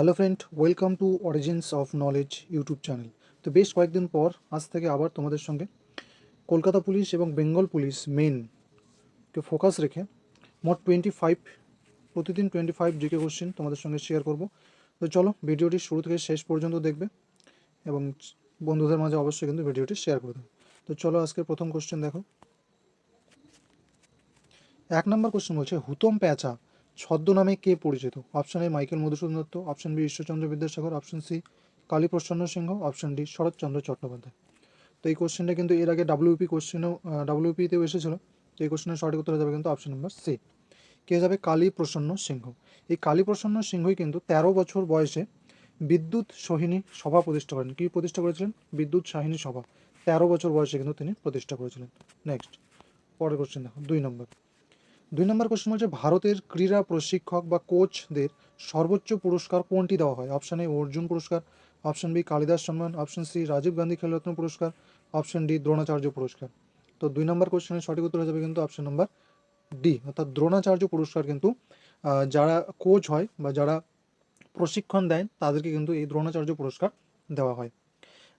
Hello friend welcome to Origins of Knowledge YouTube channel তো বেশ কয়েকদিন পর আজ থেকে আবার তোমাদের সঙ্গে কলকাতা পুলিশ এবং বেঙ্গল পুলিশ মেনকে ফোকাস রেখে মোট টোয়েন্টি ফাইভ প্রতিদিন টোয়েন্টি ফাইভ জিকে কোশ্চেন তোমাদের সঙ্গে শেয়ার করব। তো চলো ভিডিওটি শুরু থেকে শেষ পর্যন্ত দেখবে এবং বন্ধুদের মাঝে অবশ্যই কিন্তু ভিডিওটি শেয়ার করে দেবে। তো চলো আজকে প্রথম কোশ্চেন দেখো। এক নম্বর কোশ্চেন বলছে, হুতম প্যাঁচা ছদ্মনামে কে পরিচিত? Option A Michael Madhusudan Dutt, option B Ishwarchandra Vidyasagar, option C Kaliprasanna Singha, option D Saratchandra Chattopadhyay. তো এই কোশ্চেনটা কিন্তু এর আগে ডাব্লিউপি কোশ্চেনও ডাব্লিউপিতেও এসেছিল। তো এই কোশ্চেনের সঠিক উত্তর যাবে কিন্তু অপশন নাম্বার সি কে যাবে? কালীপ্রসন্ন সিংহ। এই কালীপ্রসন্ন সিংহই কিন্তু তেরো বছর বয়সে বিদ্যুৎ সোহিনী সভা প্রতিষ্ঠা করেন। কি প্রতিষ্ঠা করেছিলেন? বিদ্যুৎ সাহিনী সভা। তেরো বছর বয়সে কিন্তু তিনি প্রতিষ্ঠা করেছিলেন। নেক্সট পরের কোশ্চেন দেখো। দুই নম্বর। দুই নম্বর কোশ্চেন হচ্ছে ভারতের ক্রীড়া প্রশিক্ষক বা কোচদের সর্বোচ্চ পুরস্কার কোনটি দেওয়া হয়? অপশন এ অর্জুন পুরস্কার। অপশন বি কালিদাস সম্মান। অপশন সি রাজীব গান্ধী খেলরত্ন পুরস্কার। অপশন ডি দ্রোণাচার্য পুরস্কার। তো দুই নম্বর কোশ্চেনের সঠিক উত্তর হয়ে যাবে কিন্তু অপশন নাম্বার ডি অর্থাৎ দ্রোণাচার্য পুরস্কার কিন্তু যারা কোচ হয় বা যারা প্রশিক্ষণ দেন, তাদেরকে কিন্তু এই দ্রোণাচার্য পুরস্কার দেওয়া হয়।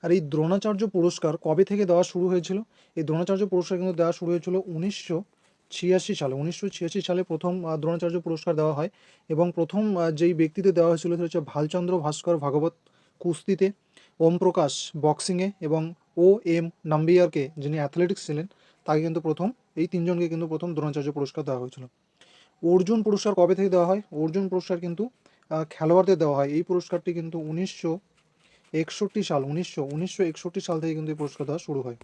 আর এই দ্রোণাচার্য পুরস্কার কবে থেকে দেওয়া শুরু হয়েছিল? এই দ্রোণাচার্য পুরস্কার কিন্তু দেওয়া শুরু হয়েছিল উনিশশো ছিয়াশি সালে, উনিশশো ছিয়াশি সালে প্রথম দ্রোণাচার্য পুরস্কার দেওয়া হয় এবং প্রথম যেই ব্যক্তিদের দেওয়া হয়েছিল সেটা হচ্ছে ভালচন্দ্র ভাস্কর ভাগবত কুস্তিতে ওম প্রকাশ বক্সিংয়ে এবং ও এম নাম্বিয়ারকে যিনি অ্যাথলেটিক্স ছিলেন, তাকে কিন্তু প্রথম, এই তিনজনকে কিন্তু প্রথম দ্রোণাচার্য পুরস্কার দেওয়া হয়েছিল। অর্জুন পুরস্কার কবে থেকে দেওয়া হয়? অর্জুন পুরস্কার কিন্তু খেলোয়াড়দের দেওয়া হয়। এই পুরস্কারটি কিন্তু উনিশশো একষট্টি সাল, উনিশশো উনিশশো একষট্টি সাল থেকে কিন্তু এই পুরস্কার দেওয়া শুরু হয়।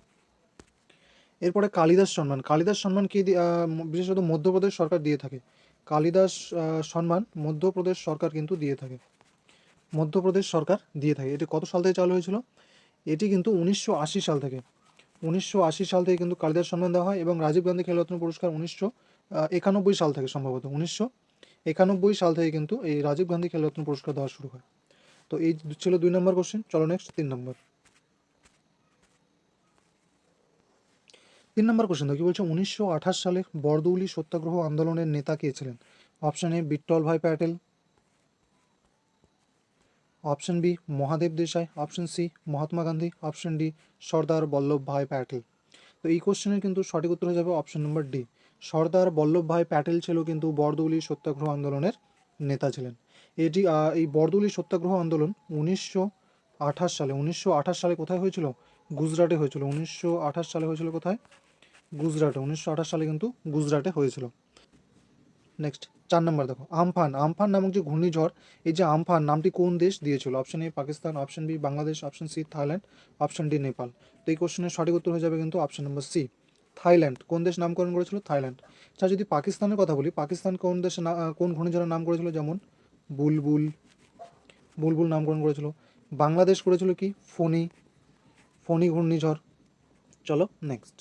এরপরে কালিদাস সম্মান কালিদাস সম্মান কি বিশেষত মধ্যপ্রদেশ সরকার দিয়ে থাকে। কালিদাস সম্মান মধ্যপ্রদেশ সরকার কিন্তু দিয়ে থাকে। মধ্যপ্রদেশ সরকার দিয়ে থাকে। এটি কত সাল থেকে চালু হয়েছিল? এটি কিন্তু উনিশশো আশি সাল থেকে। উনিশশো আশি সাল থেকে কিন্তু কালিদাস সম্মান দেওয়া হয় এবং রাজীব গান্ধী খেলরত্ন পুরস্কার উনিশশো একানব্বই সাল থেকে সম্ভবত। উনিশশো একানব্বই সাল থেকে কিন্তু এই রাজীব গান্ধী খেলরত্ন পুরস্কার দেওয়া শুরু হয়। তো এই ছিল দুই নম্বর কোশ্চেন চলো নেক্সট তিন নম্বর। তিন নম্বর কোশ্চেন কি বলছে, উনিশশো আঠাশ সালে বরদৌলি সত্যাগ্রহ আন্দোলনের নেতা কে ছিলেন? Option A Vitthal Bhai Patel. Option B Mahadev Desai. Option C Mahatma Gandhi. Option D Sardar Vallabh Bhai Patel. তো এই কোশ্চেনের কিন্তু সঠিক উত্তর হয়ে যাবে option number D Sardar Vallabh Bhai Patel ছিল কিন্তু বরদৌলি সত্যাগ্রহ আন্দোলনের নেতা ছিলেন। এটি এই বরদৌলি সত্যাগ্রহ আন্দোলন উনিশশো আঠাশ সালে, উনিশশো আঠাশ সালে কোথায় হয়েছিল? গুজরাটে হয়েছিল। উনিশশো আঠাশ সালে হয়েছিল কোথায়? গুজরাটে, উনিশশো আঠাশ সালে কিন্তু গুজরাটে হয়েছিল। নেক্সট চার নম্বর দেখো, আমফান। আমফান নামক যে ঘূর্ণিঝড়, এই যে আমফান নামটি কোন দেশ দিয়েছিল? Option A Pakistan option B Bangladesh option C Thailand option D Nepal. তো এই কোশ্চেনের সঠিক উত্তর হয়ে যাবে কিন্তু অপশন নম্বর সি থাইল্যান্ড। কোন দেশ নামকরণ করেছিল? থাইল্যান্ড। আচ্ছা যদি পাকিস্তানের কথা বলি, পাকিস্তান কোন দেশে কোন ঘূর্ণিঝড়ের নাম করেছিল? যেমন বুলবুল। বুলবুল নামকরণ করেছিল। বাংলাদেশ করেছিল কি? ফণি। ফণি ঘূর্ণিঝড়। চলো নেক্সট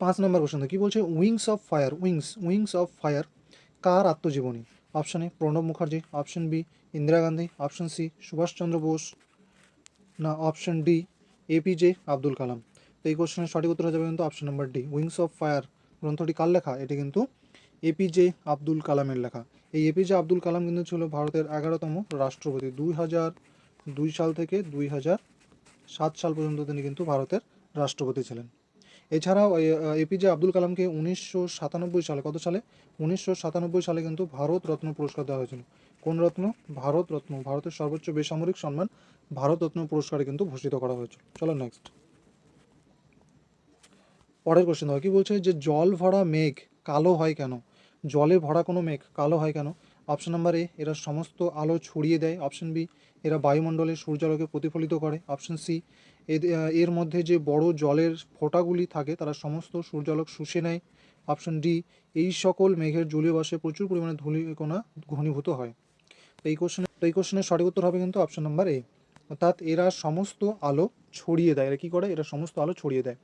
পাঁচ নম্বর কোশ্চেন কি বলছে? Wings of fire, wings wings of fire, কার আত্মজীবনী? Option A, Pranab Mukherjee, option B, Indira Gandhi, option C, Subhashchandra Bose, না, option D APJ Abdul Kalam. তো এই কোশ্চেনের সঠিক উত্তর হয়ে যাবে কিন্তু option number D wings of fire গ্রন্থটি কার লেখা? এটি কিন্তু এপিজে আব্দুল কালামের লেখা। এই এপিজে আব্দুল কালাম কিন্তু ছিল ভারতের এগারোতম রাষ্ট্রপতি। দুই হাজার দুই সাল থেকে দুই হাজার সাত সাল পর্যন্ত তিনি কিন্তু ভারতের রাষ্ট্রপতি ছিলেন। এছাড়াও এপিজে আব্দুল কালামকে উনিশশো সাতানব্বই সালে, কত সালে? উনিশশো সাতানব্বই সালে কিন্তু ভারত রত্ন পুরস্কার দেওয়া হয়েছিল। কোন রত্ন? ভারত রত্ন, ভারতের সর্বোচ্চ বেসামরিক সম্মান ভারত রত্ন পুরস্কারে কিন্তু ভূষিত করা হয়েছিল। চলো নেক্সট পরের কোশ্চেন কি বলছে? যে জল ভরা মেঘ কালো হয় কেন? জলে ভরা কোনো মেঘ কালো হয় কেন? অপশন নাম্বার এ এরা সমস্ত আলো ছড়িয়ে দেয়। অপশন বি এরা বায়ুমণ্ডলে সূর্যালোকে প্রতিফলিত করে। অপশন সি এর মধ্যে যে বড় জলের ফোঁটাগুলি থাকে, তারা সমস্ত সূর্যালোক শুষে নেয়। অপশন ডি, এই সকল মেঘের জলীয় বাষ্পে প্রচুর পরিমাণে ধূলিকণা ঘনীভূত হয়। এই কোশ্চেনে এই কোশ্চেনের সঠিক উত্তর হবে কিন্তু অপশন নাম্বার এ অর্থাৎ এরা সমস্ত আলো ছড়িয়ে দেয়। এরা কী করে? এরা সমস্ত আলো ছড়িয়ে দেয়।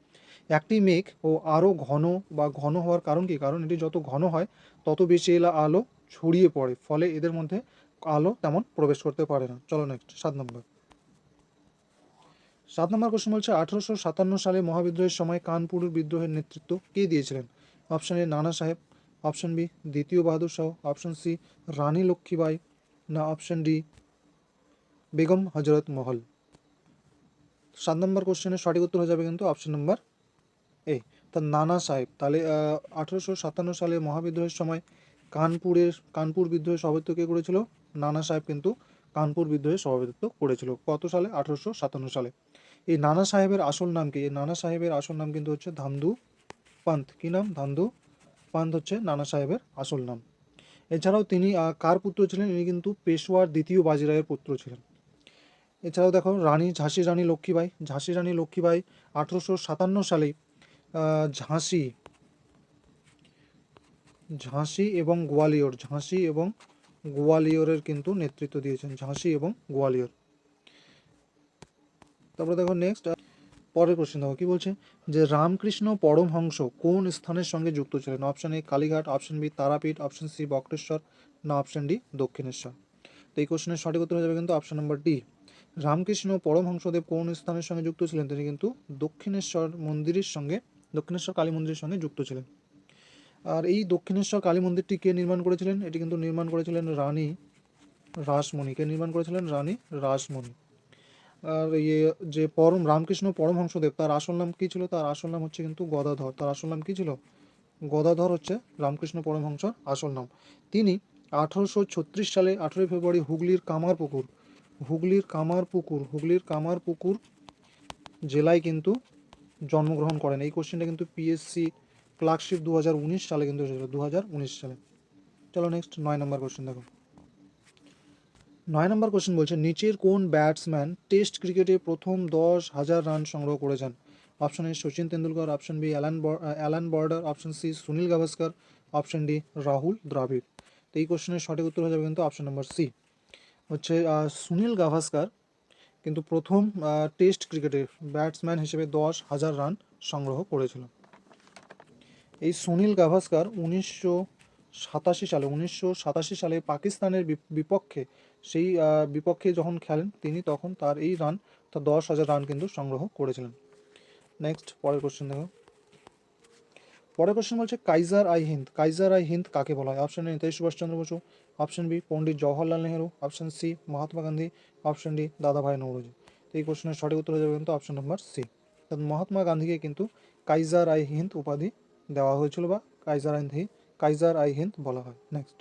একটি মেঘ ও আরও ঘন বা ঘন হওয়ার কারণ কি? কারণ এটি যত ঘন হয়, তত বেশি এলা আলো ছড়িয়ে পড়ে। ফলে এদের মধ্যে আলো তেমন প্রবেশ করতে পারে না। চলো নেক্সট সাত নম্বর। সাত নম্বর কোশ্চেন বলছে, আঠারোশো সাতান্ন সালে মহাবিদ্রোহের সময় কানপুর বিদ্রোহের নেতৃত্ব কে দিয়েছিলেন? অপশন এ, নানা সাহেব। অপশন বি, দ্বিতীয় বাহাদুর শাহ। অপশন সি, রানী লক্ষ্মীবাই না, অপশন ডি, বেগম হজরত মহল। সাত নম্বর কোশ্চেনের সঠিক উত্তর হয়ে যাবে কিন্তু অপশন নম্বর এ। তা নানা সাহেব, তাহলে আঠেরোশো সাতান্ন সালে মহাবিদ্রোহের সময় কানপুরের, কানপুর বিদ্রোহের সভাপতিত্ব কে করেছিল? নানা সাহেব কিন্তু কানপুর বিদ্রোহে সভাপতিত্ব করেছিল। কত সালে? আঠেরোশো সাতান্ন সালে। এই নানা সাহেবের আসল নাম কি? এই নানা সাহেবের আসল নাম কিন্তু হচ্ছে ধামদু পান্থ। কি নাম? ধামদু পান্থ হচ্ছে নানা সাহেবের আসল নাম। এছাড়াও তিনি কার পুত্র ছিলেন? ইনি কিন্তু পেশোয়ার দ্বিতীয় বাজিরায়ের পুত্র ছিলেন। এছাড়াও দেখো, রানী, ঝাঁসি রানী লক্ষ্মীবাই। ঝাঁসি রানী লক্ষ্মীবাই আঠেরোশো সাতান্ন সালে ঝাঁসি ঝাঁসি এবং গোয়ালিয়র, ঝাঁসি এবং গোয়ালিয়রের কিন্তু নেতৃত্ব দিয়েছেন ঝাঁসি এবং গোয়ালিয়র। তারপরে দেখো নেক্সট পরের প্রশ্ন দেখো, কি বলছে? যে রামকৃষ্ণ পরমহংস কোন স্থানের সঙ্গে যুক্ত ছিলেন? Option A Kalighat option B Tarapith option C Bakreshwar, না অপশন ডি দক্ষিণেশ্বর। তো এই কোশ্চেনের সঠিক উত্তর হয়ে যাবে কিন্তু option number D Ramakrishna Paramahamsadev কোন স্থানের সঙ্গে যুক্ত ছিলেন? তিনি কিন্তু দক্ষিণেশ্বর মন্দিরের সঙ্গে, দক্ষিণেশ্বর কালী মন্দিরের সঙ্গে যুক্ত ছিলেন। আর এই দক্ষিণেশ্বর কালী মন্দিরটি কে নির্মাণ করেছিলেন? এটি কিন্তু নির্মাণ করেছিলেন রানী রাসমণি। কে নির্মাণ করেছিলেন? রানী রাসমণি। আর ইয়ে যে পরম, রামকৃষ্ণ পরমহংসদেব, তার আসল নাম কী ছিল? তার আসল নাম হচ্ছে কিন্তু গদাধর। তার আসল নাম কী ছিল? গদাধর হচ্ছে রামকৃষ্ণ পরমহংসর আসল নাম। তিনি আঠারোশো ছত্রিশ সালে, আঠেরোই ফেব্রুয়ারি হুগলির কামারপুকুর হুগলির কামারপুকুর হুগলির কামারপুকুর জেলায় কিন্তু জন্মগ্রহণ করেন। এই কোশ্চেনটা কিন্তু পিএসসি ক্লার্কশিপ দু হাজার উনিশ সালে কিন্তু এসেছিল দু হাজার উনিশ সালে। চলো নেক্সট নয় নম্বর কোশ্চেন দেখো। নয় নম্বর কোশ্চেন বলছে, নিচের কোন ব্যাটসম্যান টেস্ট ক্রিকেটে প্রথম দশ হাজার রান সংগ্রহ করেছেন? Option A Sachin Tendulkar option B Allan Allan Border option C Sunil Gavaskar option D Rahul Dravid. তো এই কোশ্চেনের সঠিক উত্তর হয়ে যাবে কিন্তু অপশন নম্বর সি হচ্ছে সুনীল গাভাস্কর কিন্তু প্রথম টেস্ট ক্রিকেটে ব্যাটসম্যান হিসেবে দশ হাজার রান সংগ্রহ করেছিল। এই সুনীল গাভাস্কার উনিশশো সাতাশি সালে, উনিশশো সাতাশি সালে পাকিস্তানের বিপক্ষে, সেই বিপক্ষে যখন খেলেন, তিনি তখন তার এই রান, তার দশ হাজার রান কিন্তু সংগ্রহ করেছিলেন। নেক্সট পরের কোশ্চেন দেখো। পরের কোশ্চেন বলছে, কাইজার আই হিন্দ, কাইজার আই হিন্দ কাকে বলা হয়? Option A Netaji Subhashchandra Basu. Option B Pandit Jawaharlal Nehru. Option C Mahatma Gandhi. Option D দাদাভাই নৌরোজি। এই কোশ্চেনের সঠিক উত্তর হয়ে যাবে কিন্তু অপশন নম্বর সি মহাত্মা গান্ধীকে কিন্তু কাইজার আই হিন্দ উপাধি দেওয়া হয়েছিল বা কাইজার আইন কাইজার আই হিন্দ বলা হয়। নেক্সট